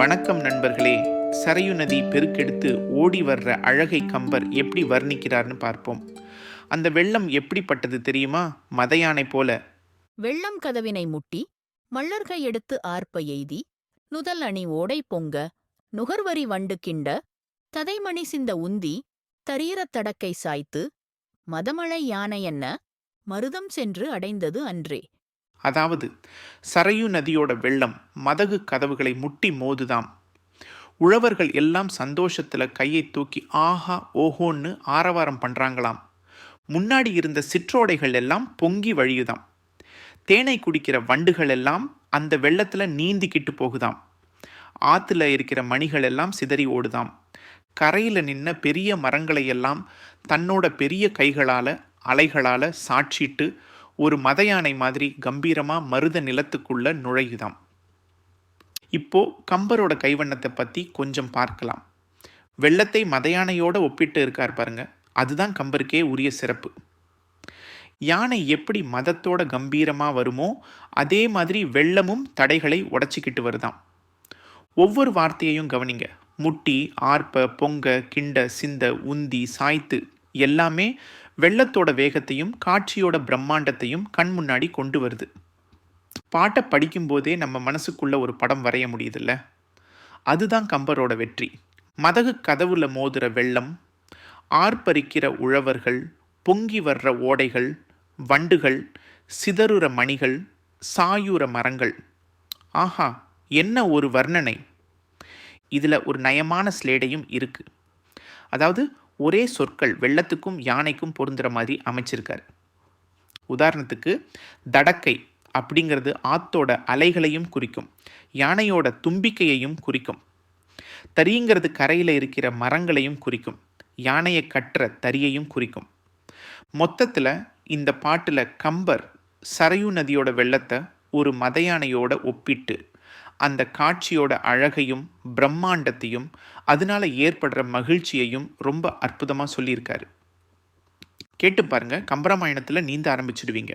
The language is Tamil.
வணக்கம் நண்பர்களே. சரையு நதி பெருக்கெடுத்து ஓடி வர்ற அழகை கம்பர் எப்படி வர்ணிக்கிறார்னு பார்ப்போம். அந்த வெள்ளம் எப்படிப்பட்டது தெரியுமா? மதையானை போல. வெள்ளம் கதவினை முட்டி மல்லர்கை எடுத்து ஆர்ப்ப எய்தி நுதல் அணி ஓடை பொங்க நுகர்வரி வண்டு கிண்ட ததைமணி சிந்த உந்தி தரீரத் தடக்கை சாய்த்து மதமழை யானையென்ன மருதம் சென்று அடைந்தது அன்றே. அதாவது சரையு நதியோட வெள்ளம் மதகு கதவுகளை முட்டி மோதுதாம். உழவர்கள் எல்லாம் சந்தோஷத்தில் கையை தூக்கி ஆஹா ஓஹோன்னு ஆரவாரம் பண்ணுறாங்களாம் முன்னாடி இருந்த சிற்றோடைகள் எல்லாம் பொங்கி வழியுதாம். தேனை குடிக்கிற வண்டுகள் எல்லாம் அந்த வெள்ளத்தில் நீந்திக்கிட்டு போகுதாம். ஆற்றுல இருக்கிற மணிகள் எல்லாம் சிதறி ஓடுதாம். கரையில் நின்ன பெரிய மரங்களை எல்லாம் தன்னோட பெரிய கைகளால் அலைகளால் சாட்சிட்டு ஒரு மத யானை மாதிரி கம்பீரமாக மருத நிலத்துக்குள்ள நுழையுதாம். இப்போ கம்பரோட கைவண்ணத்தை பற்றி கொஞ்சம் பார்க்கலாம். வெள்ளத்தை மத யானையோட ஒப்பிட்டு இருக்கார் பாருங்க. அதுதான் கம்பருக்கே உரிய சிறப்பு. யானை எப்படி மதத்தோட கம்பீரமாக வருமோ அதே மாதிரி வெள்ளமும் தடைகளை உடைச்சிக்கிட்டு வருதாம். ஒவ்வொரு வார்த்தையையும் கவனிங்க. முட்டி ஆர்ப்ப பொங்க கிண்ட சிந்த உந்தி சாய்த்து. எல்லாமே வெள்ளத்தோட வேகத்தையும் காட்சியோட பிரம்மாண்டத்தையும் கண் முன்னாடி கொண்டு வருது. பாட்டை படிக்கும்போதே நம்ம மனசுக்குள்ள ஒரு படம் வரைய முடியுதுல்ல? அதுதான் கம்பரோட வெற்றி. மதகு கதவுல மோதுற வெள்ளம் ஆர்ப்பரிக்கிற உழவர்கள் பொங்கி வர்ற ஓடைகள் வண்டுகள் சிதறுற மணிகள் சாயுற மரங்கள். ஆஹா என்ன ஒரு வர்ணனை. இதில் ஒரு நயமான ஸ்லேடையும் இருக்குது அதாவது ஒரே சொற்கள் வெள்ளத்துக்கும் யானைக்கும் பொருந்துகிற மாதிரி அமைச்சிருக்காரு. உதாரணத்துக்கு தடக்கை அப்படிங்கிறது ஆத்தோட அலைகளையும் குறிக்கும் யானையோட தும்பிக்கையையும் குறிக்கும் தறிங்கிறது கரையில் இருக்கிற மரங்களையும் குறிக்கும் யானையை கட்டுற தறியையும் குறிக்கும். மொத்தத்தில் இந்த பாட்டில் கம்பர் சரையு நதியோட வெள்ளத்தை ஒரு மத யானையோட ஒப்பிட்டு அந்த காட்சியோட அழகையும் பிரம்மாண்டத்தையும் அதனால ஏற்படுற மகிழ்ச்சியையும் ரொம்ப அற்புதமாக சொல்லியிருக்காரு. கேட்டு பாருங்க கம்பராமாயணத்தில் நீந்த ஆரம்பிச்சிடுவீங்க.